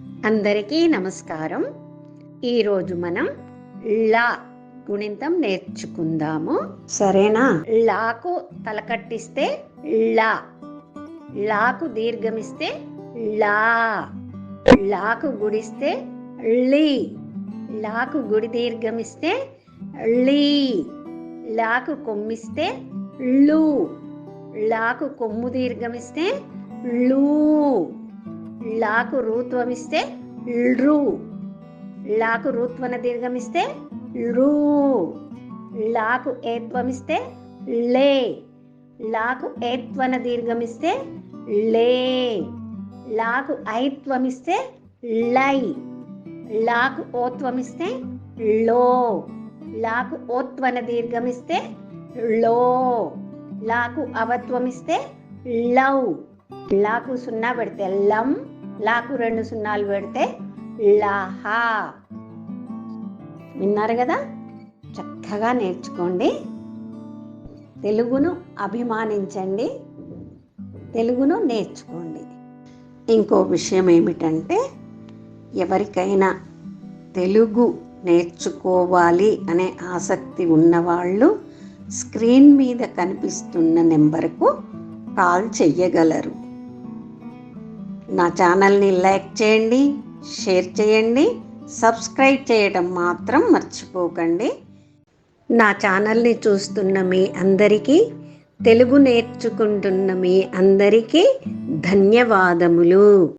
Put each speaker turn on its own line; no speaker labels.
అందరికీ నమస్కారం. ఈరోజు మనం లా గుణింతం నేర్చుకుందాము. సరేనా? లాకు తలకట్టిస్తే లా లాకు దీర్ఘమిస్తే లా లాకు గుడిస్తే ళి లాకు గుడి దీర్ఘమిస్తే ళి లాకు కొమ్మిస్తే లు లాకు కొమ్ము దీర్ఘమిస్తే లూ లాకు రూత్వమిస్తే లు. లాకు రూత్వన దీర్ఘమిస్తే లూ. లాకు ఏత్వమిస్తే లే. లాకు ఏత్వన దీర్ఘమిస్తే లే. లాకు ఐత్వమిస్తే లై. లాకు ఓత్వమిస్తే లో. లాకు ఓత్వన దీర్ఘమిస్తే లో. లాకు అవత్వమిస్తే లవ్ లాకు సున్నా పెడితే లం. లాకు రెండు సున్నాలు పెడితే లహా. విన్నారు కదా? చక్కగా నేర్చుకోండి. తెలుగును అభిమానించండి. తెలుగును నేర్చుకోండి. ఇంకో విషయం ఏమిటంటే ఎవరికైనా తెలుగు నేర్చుకోవాలి అనే ఆసక్తి ఉన్నవాళ్ళు స్క్రీన్ మీద కనిపిస్తున్న నెంబర్కు కాల్ చెయ్యగలరు. నా ఛానల్ని లైక్ చేయండి షేర్ చేయండి సబ్స్క్రైబ్ చేయడం మాత్రం మర్చిపోకండి. నా ఛానల్ని చూస్తున్న మీ అందరికీ తెలుగు నేర్చుకుంటున్న మీ అందరికీ ధన్యవాదములు.